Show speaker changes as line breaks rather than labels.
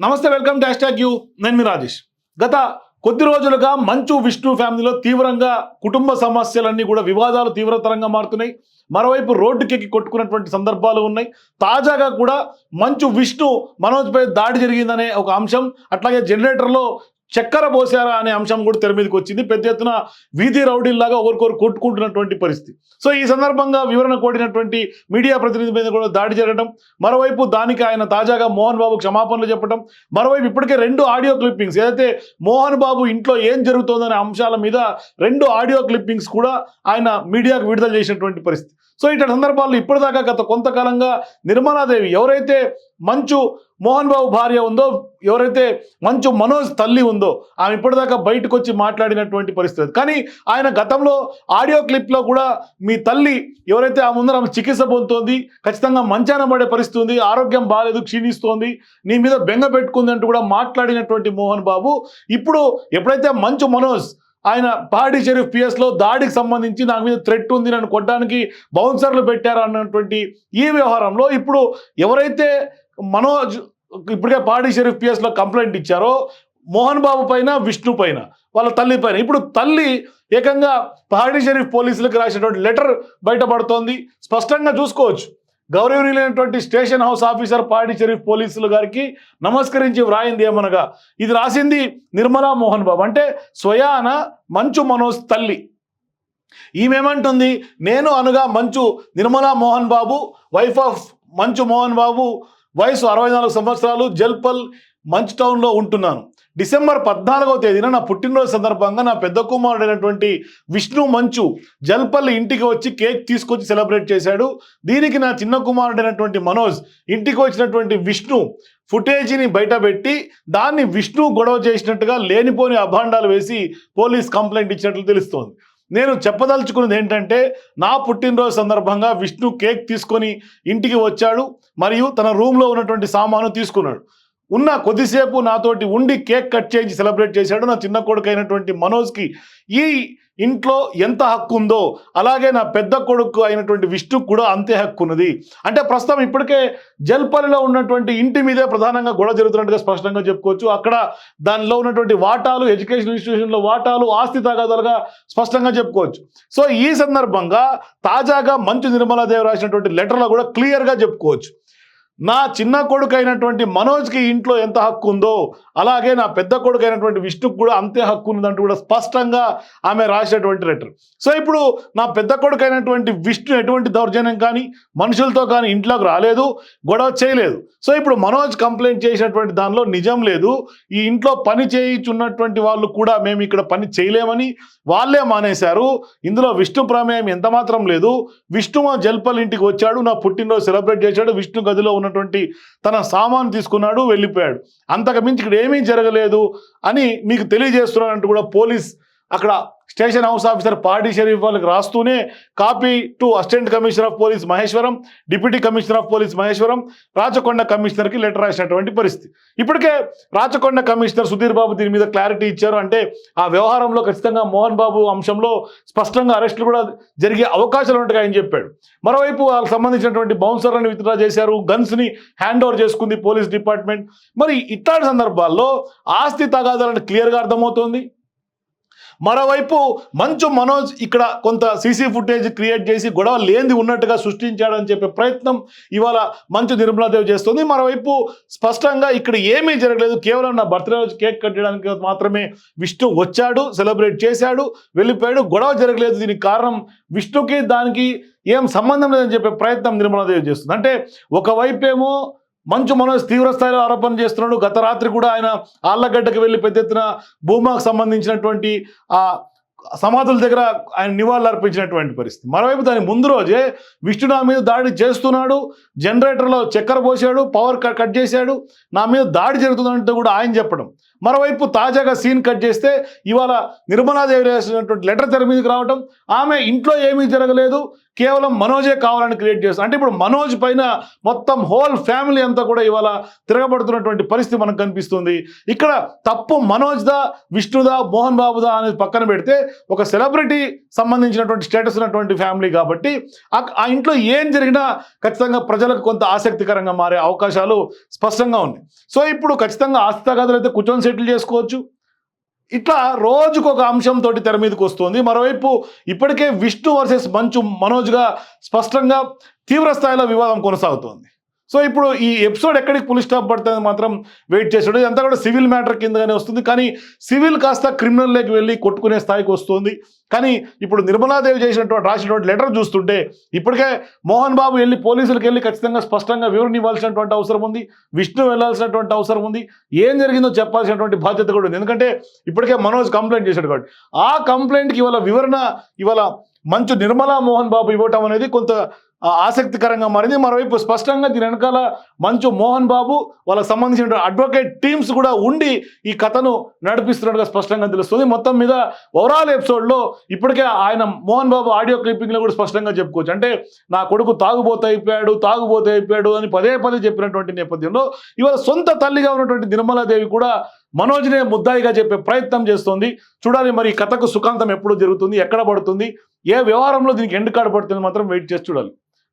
నమస్తే welcome dash tag you. నేను మీ రాజేష్. గత కొద్ది రోజులుగా మంచు విష్ణు ఫ్యామిలీలో తీవ్రంగా కుటుంబ సమస్యలన్నీ కూడా వివాదాలు తీవ్రతరంగా మారుతున్నాయి. మరోవైపు రోడ్డుకెక్కి కొట్టుకున్నటువంటి సందర్భాలు ఉన్నాయి. తాజాగా కూడా మంచు విష్ణు మనోజ్పై దాడి జరిగిందనే ఒక అంశం అట్లాగే జనరేటర్లో చక్కెర పోసారా అనే అంశం కూడా తెర మీదకి వచ్చింది. పెద్ద ఎత్తున వీధి రౌడీల్లాగా ఒకరికొకరు కొట్టుకుంటున్నటువంటి పరిస్థితి. సో ఈ సందర్భంగా వివరణ కోడినటువంటి మీడియా ప్రతినిధి మీద కూడా దాడి జరగడం మరోవైపు దానికి ఆయన తాజాగా మోహన్ బాబు క్షమాపణలు చెప్పడం మరోవైపు ఇప్పటికే రెండు ఆడియో క్లిప్పింగ్స్ ఏదైతే మోహన్ బాబు ఇంట్లో ఏం జరుగుతోందనే అంశాల మీద రెండు ఆడియో క్లిప్పింగ్స్ కూడా ఆయన మీడియాకు విడుదల చేసినటువంటి పరిస్థితి. సో ఇటువంటి సందర్భాల్లో ఇప్పటిదాకా గత కొంతకాలంగా నిర్మలాదేవి ఎవరైతే మంచు మోహన్ బాబు భార్య ఉందో ఎవరైతే మంచు మనోజ్ తల్లి ఉందో ఆమె ఇప్పటిదాకా బయటకు వచ్చి మాట్లాడినటువంటి పరిస్థితి. కానీ ఆయన గతంలో ఆడియో క్లిప్లో కూడా మీ తల్లి ఎవరైతే ఆ ముందర ఆమె చికిత్స పొందుతోంది ఖచ్చితంగా మంచాన పడే పరిస్థితి ఉంది ఆరోగ్యం బాగాలేదు క్షీణిస్తోంది నీ మీద బెంగ పెట్టుకుంది అంటూ కూడా మాట్లాడినటువంటి మోహన్ బాబు ఇప్పుడు ఎప్పుడైతే మంచు మనోజ్ ఆయన పాడి షరీఫ్ పిఎస్లో దాడికి సంబంధించి నా మీద థ్రెట్ ఉంది నన్ను కొట్టడానికి బౌన్సర్లు పెట్టారు అన్నటువంటి ఈ వ్యవహారంలో ఇప్పుడు ఎవరైతే మనోజ్ ఇప్పటికే పాడి షరీఫ్ పిఎస్లో కంప్లైంట్ ఇచ్చారో మోహన్ బాబు పైన విష్ణు పైన వాళ్ళ తల్లి పైన. ఇప్పుడు తల్లి ఏకంగా పహాడీ షరీఫ్ పోలీసులకు రాసినటువంటి లెటర్ బయటపడుతోంది. స్పష్టంగా చూసుకోవచ్చు. గౌరవనీయులైనటువంటి స్టేషన్ హౌస్ ఆఫీసర్ పాడిచేరి పోలీసులు గారికి నమస్కరించి వ్రాయింది ఏమనగా ఇది రాసింది నిర్మలా మోహన్ బాబు. అంటే స్వయాన మంచు మనోజ్ తల్లి. ఈమెమంటుంది? నేను అనగా మంచు నిర్మలా మోహన్ బాబు వైఫ్ ఆఫ్ మంచు మోహన్ బాబు వయసు అరవై నాలుగు సంవత్సరాలు జల్పల్ మంచ్ టౌన్లో ఉంటున్నాను. డిసెంబర్ పద్నాలుగవ తేదీన నా పుట్టినరోజు సందర్భంగా నా పెద్ద కుమారుడైనటువంటి విష్ణు మంచు జల్పల్లి ఇంటికి వచ్చి కేక్ తీసుకొచ్చి సెలబ్రేట్ చేశాడు. దీనికి నా చిన్న కుమారుడైనటువంటి మనోజ్ ఇంటికి వచ్చినటువంటి విష్ణు ఫుటేజీని బయటపెట్టి దాన్ని విష్ణు గొడవ చేసినట్టుగా లేనిపోని అభాండాలు వేసి పోలీస్ కంప్లైంట్ ఇచ్చినట్లు తెలుస్తోంది. నేను చెప్పదలుచుకున్నది ఏంటంటే నా పుట్టినరోజు సందర్భంగా విష్ణు కేక్ తీసుకొని ఇంటికి వచ్చాడు మరియు తన రూమ్లో ఉన్నటువంటి సామాను తీసుకున్నాడు. ఉన్న కొద్దిసేపు నాతోటి ఉండి కేక్ కట్ చేయించి సెలబ్రేట్ చేశాడు. నా చిన్న కొడుకు అయినటువంటి మనోజ్కి ఈ ఇంట్లో ఎంత హక్కు ఉందో అలాగే నా పెద్ద కొడుకు అయినటువంటి విష్ణుకు కూడా అంతే హక్కు ఉన్నది. అంటే ప్రస్తుతం ఇప్పటికే జల్పల్లిలో ఉన్నటువంటి ఇంటి మీదే ప్రధానంగా గొడవ జరుగుతున్నట్టుగా స్పష్టంగా చెప్పుకోవచ్చు. అక్కడ దానిలో ఉన్నటువంటి వాటాలు ఎడ్యుకేషన్ ఇన్స్టిట్యూషన్లో వాటాలు ఆస్తి తగాదాలుగా స్పష్టంగా చెప్పుకోవచ్చు. సో ఈ సందర్భంగా తాజాగా మంచు నిర్మలాదేవి రాసినటువంటి లెటర్లో కూడా క్లియర్గా చెప్పుకోవచ్చు. నా చిన్న కొడుకు అయినటువంటి మనోజ్కి ఇంట్లో ఎంత హక్కు ఉందో అలాగే నా పెద్ద కొడుకు అయినటువంటి విష్ణుకు కూడా అంతే హక్కు ఉందంటూ కూడా స్పష్టంగా ఆమె రాసినటువంటి లెటర్. సో ఇప్పుడు నా పెద్ద కొడుకు అయినటువంటి విష్ణు ఎటువంటి దౌర్జన్యం కానీ మనుషులతో కానీ ఇంట్లోకి రాలేదు గొడవ చేయలేదు. సో ఇప్పుడు మనోజ్ కంప్లైంట్ చేసినటువంటి దానిలో నిజం లేదు. ఈ ఇంట్లో పని చేయించున్నటువంటి వాళ్ళు కూడా మేము ఇక్కడ పని చేయలేమని వాళ్ళే మానేశారు. ఇందులో విష్ణు ప్రమేయం ఎంత మాత్రం లేదు. విష్ణు జల్పల్ ఇంటికి వచ్చాడు నా పుట్టినరోజు సెలబ్రేట్ చేశాడు విష్ణు గదిలో ఉన్న ఉన్నటువంటి తన సామాను తీసుకున్నాడు వెళ్ళిపోయాడు. అంతకు మించి ఇక్కడ ఏమీ జరగలేదు అని మీకు తెలియజేస్తున్నానంటూ కూడా పోలీస్ అక్కడ station house officer party Sharif వాళ్ళకి రాస్తూనే copy to assistant commissioner of police Maheshwaram deputy commissioner of police Maheshwaram Rachakonda కమిషనర్కి letter రాసినటువంటి పరిస్థితి. ఇప్పటికే రాచకొండ కమిషనర్ సుధీర్ బాబు దీని మీద క్లారిటీ ఇచ్చారు. అంటే ఆ వ్యవహారంలో ఖచ్చితంగా మోహన్ బాబు అంశంలో స్పష్టంగా అరెస్టులు కూడా జరిగే అవకాశాలు ఉన్నట్టుగా ఆయన చెప్పాడు. మరోవైపు వాళ్ళకి సంబంధించినటువంటి బౌన్సర్లను విత్డ్రా చేశారు. గన్స్ని హ్యాండ్ ఓవర్ చేసుకుంది పోలీస్ డిపార్ట్మెంట్. మరి ఇట్లాంటి సందర్భాల్లో ఆస్తి తగాదాలను క్లియర్గా అర్థమవుతోంది. మరోవైపు మంచు మనోజ్ ఇక్కడ కొంత సీసీ ఫుటేజ్ క్రియేట్ చేసి గొడవ లేనిది ఉన్నట్టుగా సృష్టించాడని చెప్పే ప్రయత్నం ఇవాళ మంచు నిర్మలాదేవి చేస్తుంది. మరోవైపు స్పష్టంగా ఇక్కడ ఏమీ జరగలేదు. కేవలం నా బర్త్డే రోజు కేక్ కట్టడానికి మాత్రమే విష్ణు వచ్చాడు సెలబ్రేట్ చేశాడు వెళ్ళిపోయాడు. గొడవ జరగలేదు. దీనికి కారణం విష్ణుకి దానికి ఏం సంబంధం లేదని చెప్పే ప్రయత్నం నిర్మలాదేవి చేస్తుంది. అంటే ఒకవైపేమో మంచు మనోజ్ తీవ్ర స్థాయిలో ఆరోపణ చేస్తున్నాడు. గత రాత్రి కూడా ఆయన ఆళ్ళగడ్డకు వెళ్ళి పెద్ద ఎత్తున భూమాకు సంబంధించినటువంటి ఆ సమాధుల దగ్గర ఆయన నివాళులు అర్పించినటువంటి పరిస్థితి. మరోవైపు దాని ముందు రోజే విష్ణు నా మీద దాడి చేస్తున్నాడు. జనరేటర్లో చక్కెర పోసాడు. పవర్ కట్ కట్ చేశాడు. నా మీద దాడి జరుగుతుందంటే కూడా ఆయన చెప్పడం. మరోవైపు తాజాగా సీన్ కట్ చేస్తే ఇవాళ నిర్మలాదేవి రాసినటువంటి లెటర్ తెర మీదకి రావడం ఆమె ఇంట్లో ఏమీ జరగలేదు కేవలం మనోజే కావాలని క్రియేట్ చేస్తుంది అంటే ఇప్పుడు మనోజ్ పైన మొత్తం హోల్ ఫ్యామిలీ అంతా కూడా ఇవాళ తిరగబడుతున్నటువంటి పరిస్థితి మనకు కనిపిస్తుంది. ఇక్కడ తప్పు మనోజ్దా విష్ణుదా మోహన్ బాబుదా అనేది పక్కన పెడితే ఒక సెలబ్రిటీ సంబంధించినటువంటి స్టేటస్ ఉన్నటువంటి ఫ్యామిలీ కాబట్టి ఆ- ఆ ఇంట్లో ఏం జరిగినా ఖచ్చితంగా ప్రజలకు కొంత ఆసక్తికరంగా మారే అవకాశాలు స్పష్టంగా ఉన్నాయి. సో ఇప్పుడు ఖచ్చితంగా ఆస్తి తగాదులు అయితే కూర్చొని సెటిల్ చేసుకోవచ్చు. ఇట్లా రోజుకు ఒక అంశంతో తెర మీదకి వస్తుంది. మరోవైపు ఇప్పటికే విష్ణు వర్సెస్ మంచు మనోజ్గా స్పష్టంగా తీవ్ర స్థాయిలో వివాదం కొనసాగుతోంది. సో ఇప్పుడు ఈ ఎపిసోడ్ ఎక్కడికి పులి స్టాప్ పడుతుంది మాత్రం వెయిట్ చేసాడు ఇదంతా కూడా సివిల్ మ్యాటర్ కిందగానే వస్తుంది. కానీ సివిల్ కాస్త క్రిమినల్లోకి వెళ్ళి కొట్టుకునే స్థాయికి వస్తుంది. కానీ ఇప్పుడు నిర్మలాదేవి చేసినటువంటి రాసినటువంటి లెటర్ చూస్తుంటే ఇప్పటికే మోహన్ బాబు వెళ్ళి పోలీసులకు వెళ్ళి ఖచ్చితంగా స్పష్టంగా వివరణ ఇవ్వాల్సినటువంటి అవసరం ఉంది. విష్ణు వెళ్ళాల్సినటువంటి అవసరం ఉంది. ఏం జరిగిందో చెప్పాల్సినటువంటి బాధ్యత కూడా ఉంది. ఎందుకంటే ఇప్పటికే మనోజ్ కంప్లైంట్ చేశాడు కాబట్టి. ఆ కంప్లైంట్కి ఇవాళ వివరణ ఇవాళ మంచు నిర్మలా మోహన్ బాబు ఇవ్వటం అనేది కొంత ఆసక్తికరంగా మారింది. మరోవైపు స్పష్టంగా దీని వెనకాల మంచు మోహన్ బాబు వాళ్ళకి సంబంధించిన అడ్వకేట్ టీమ్స్ కూడా ఉండి ఈ కథను నడిపిస్తున్నట్టుగా స్పష్టంగా తెలుస్తుంది. మొత్తం మీద ఓవరాల్ ఎపిసోడ్లో ఇప్పటికే ఆయన మోహన్ బాబు ఆడియో క్లిప్పింగ్లో కూడా స్పష్టంగా చెప్పుకోవచ్చు. అంటే నా కొడుకు తాగుబోతు అయిపోయాడు తాగుబోతు అయిపోయాడు అని పదే పదే చెప్పినటువంటి నేపథ్యంలో ఇవాళ సొంత తల్లిగా ఉన్నటువంటి నిర్మలాదేవి కూడా మనోజ్నే ముద్దాయిగా చెప్పే ప్రయత్నం చేస్తోంది. చూడాలి మరి ఈ కథకు సుఖాంతం ఎప్పుడు జరుగుతుంది ఎక్కడ పడుతుంది ఏ వ్యవహారంలో దీనికి ఎండ్ కాడ పడుతుంది మాత్రం వెయిట్ చేసి చూడాలి.